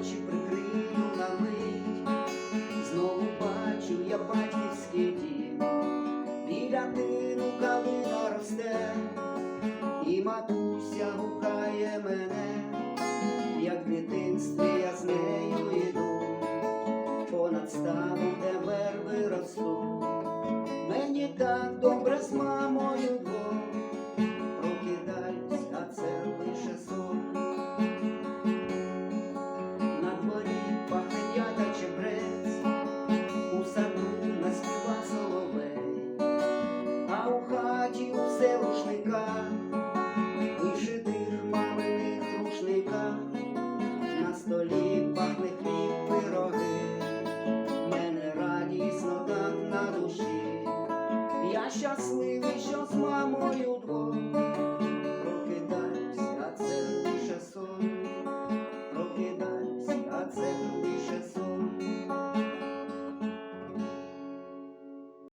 очі прикрию на мить, знову бачу я батьківський дім, біля тину калина росте, і матуся гукає мене, як в дитинстві я з нею йду, понад ставом, де верби ростуть. Мені так добре з мамою столі пахне хліб пироги, мене радісно так на душі, я щасливий, що з мамою двох.